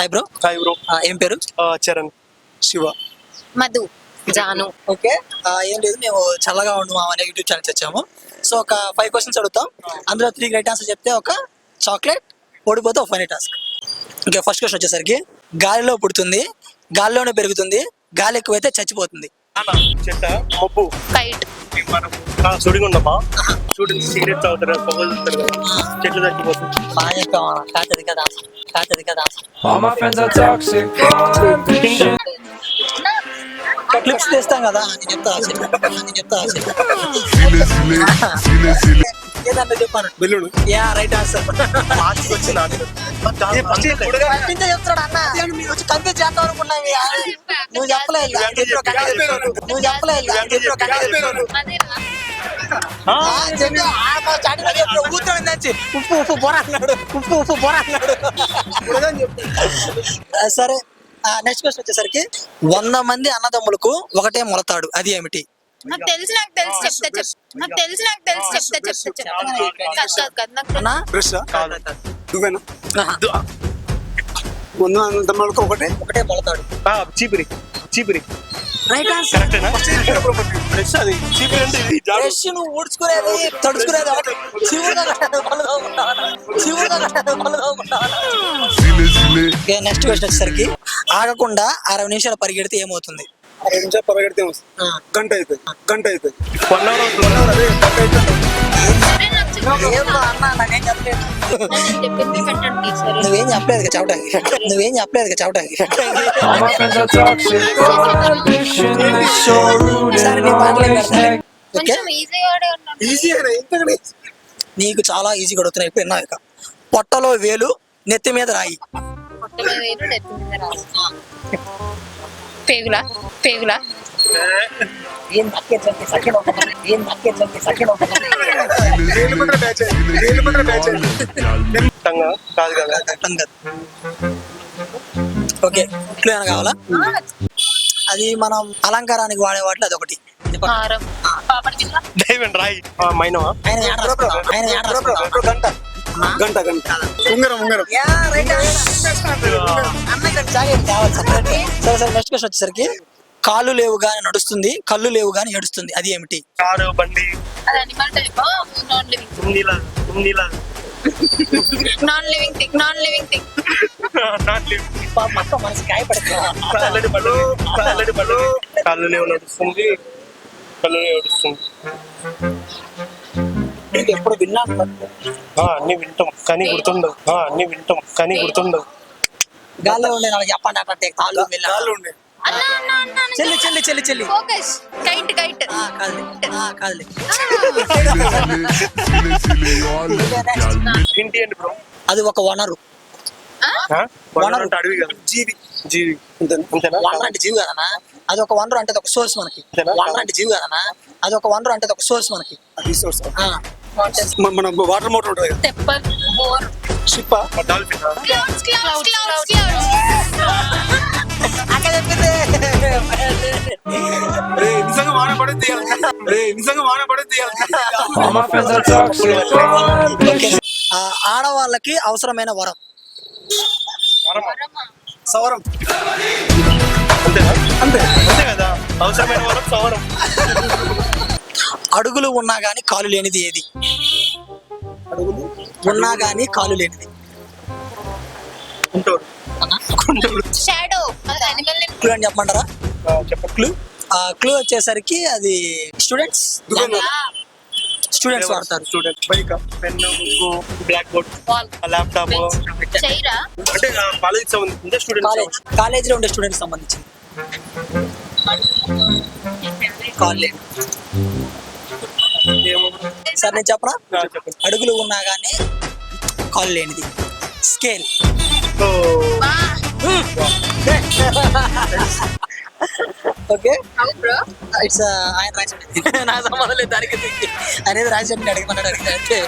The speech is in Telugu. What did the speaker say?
హాయ్ బ్రో హాయ్ బ్రో ఏం పేరు? చరణ్. శివ. మధు. జాను. ఓకే. ఏం లేదు మేము చల్లగా ఉండు మా అనే యూట్యూబ్ ఛానల్ వచ్చాము సో ఒక ఫైవ్ క్వశ్చన్స్ అడుగుతాం. అందులో త్రీ రైట్ ఆన్సర్ చెప్తే ఒక చాక్లెట్ ఓడిపోతే ఒక ఫైనల్ టాస్క్ ఇంకా ఫస్ట్ క్వశ్చన్ వచ్చేసరికి గాలిలో పుడుతుంది గాలిలోనే పెరుగుతుంది గాలి ఎక్కువైతే చచ్చిపోతుంది. చెట్ట మబ్బు. కైట్ మనం సుడిగుండమా స్టూడెంట్స్ సిగరెట్ తాగుతారు చూస్తారు చెట్లు చెప్పామా కాచది కదా కాచది కదా All my friends are toxic, all ambition. Clips తీస్తాం కదా నేను చెప్తా చెప్తా ఏదంటే చెప్పాను యా రైట్ ఆన్సర్. వచ్చి చెప్తాడు అన్న. మీరు వచ్చి కనిపించి చేద్దాం అనుకున్నాం ఇక. నువ్వు చెప్పలేదు చెప్పలేదు. ఉప్పు ఉప్పు బొర అన్నాడు. ఉప్పు ఉప్పు బొర అన్నాడు. ఆ, సరే. నెక్స్ట్ క్వశ్చన్ వచ్చేసరికి వంద మంది అన్నదమ్ములకు ఒకటే మొలతాడు. అది ఏమిటి? నాకు తెలిసి నాకు తెలిసి చెప్తా చెప్. నాకు తెలిసి నాకు తెలిసి చెప్తా చెప్తా చెప్తా. కాదు నాకు బ్రష్ నువ్వేనా? తమ్ముళ్ళకి ఒకటే? ఒకటే మొలతాడు చీపిరి చీపిరి. Right answer. బ్రష్ అది. చీపిరి అంటే ఇది. బ్రష్ నువ్వు ఊడ్చుకునేది తడుచుకునేది నెక్స్ట్ క్వశ్చన్ వచ్చేసరికి ఆగకుండా అరవై నిమిషాలు పరిగెడితే ఏమవుతుంది? నిమిషాలు పరిగెడితే ఆ. గంట అవుతుంది గంట అవుతుంది వన్ అవర్ అదే అవుతుంది నువ్వేం చెప్పలేదు చెప్పడానికి. నువ్వేం చెప్పలేదు ఈజీ ఇంతకనే నీకు చాలా ఈజీగా అడుగుతున్నాయి ఇప్పుడు విన్నావు ఇక. పొట్టలో వేలు నెత్తి మీద రాయి. పొట్ట మీద వేలు నెత్తి మీద రాయి. పేగులా పేగులా ఓకే ఇట్లు ఏమైనా కావాలా? అది మనం అలంకారానికి వాడే వాటిలో అదొకటి. ఆయన? ఆయన? గంట. గంట గంట. ఉంగరం ఉంగరం. సరే సరే నెక్స్ట్ క్వశ్చన్ వచ్చేసరికి కాళ్ళు లేవు గాని నడుస్తుంది కళ్ళు లేవు గాని ఏడుస్తుంది అది ఏమిటి? కారు బండి. అది animal type non living కుండీలా non living thing non living thing మొత్తం మనసు గాయపడుతుంది. కాళ్ళు లేవు నడుస్తుంది. కళ్ళు లేవు నడుస్తుంది. ఎప్పుడు విన్నాను అన్ని వింటాం కానీ గుర్తుండవు. ఆ, అన్ని వింటాం కానీ గుర్తుండవు. గాల్లో ఉండే నాకు చెప్పండి ఉండే. అన్న అన్న అన్న అన్న. చెల్లి చెల్లి చెల్లి చెల్లి. ఫోకస్ కైట్ కైట్ కాదులే. కాదులే. బ్రో అది ఒక వనరు. వనరు అంటే అడవి కదా. జీవి. వనరు అంటే జీవి కదనా అది ఒక వనరు అంటే ఒక సోర్స్ మనకి? వనరు అంటే జీవి కదనా అది ఒక వనరు అంటే ఒక సోర్స్ మనకి. రిసోర్స్ మన వాటర్ మోటార్ ఉంటుంది తెప్పల్ బోర్. Ship dolphin. రే నిజంగా వాన పడేది రే వాన పడేది ఆడవాళ్ళకి అవసరమైన వరం. సవరం. అంతేనా? అంతే అంతే కదా. అవసరమైన వరం సవరం. అడుగులు ఉన్నా గానీ కాలు లేనిది ఏది? అడుగులు? ఉన్నా గానీ కాలు లేనిది. ఉంటాడు ఉంటాడు షాడో క్లూ అని చెప్పమంటారా? చెప్పండి. క్లూ క్లూ వచ్చేసరికి అది స్టూడెంట్స్ స్టూడెంట్స్ వాడతారు. Student bike pen book black board laptop అంటే కాలేజ్ సంబంధించింది స్టూడెంట్ కాలేజ్ కాలేజీలో ఉండే స్టూడెంట్స్ సంబంధించింది. కాలేజ్ సార్ నేను చెప్పరా అడుగులు ఉన్నా గానీ కాలు లేనిది. Scale okay. ఇట్స్ ఆయన రాసి నా సంబంధం లేదు దానికి. అనేది రాసి అడిగి అడిగి అడిగితే.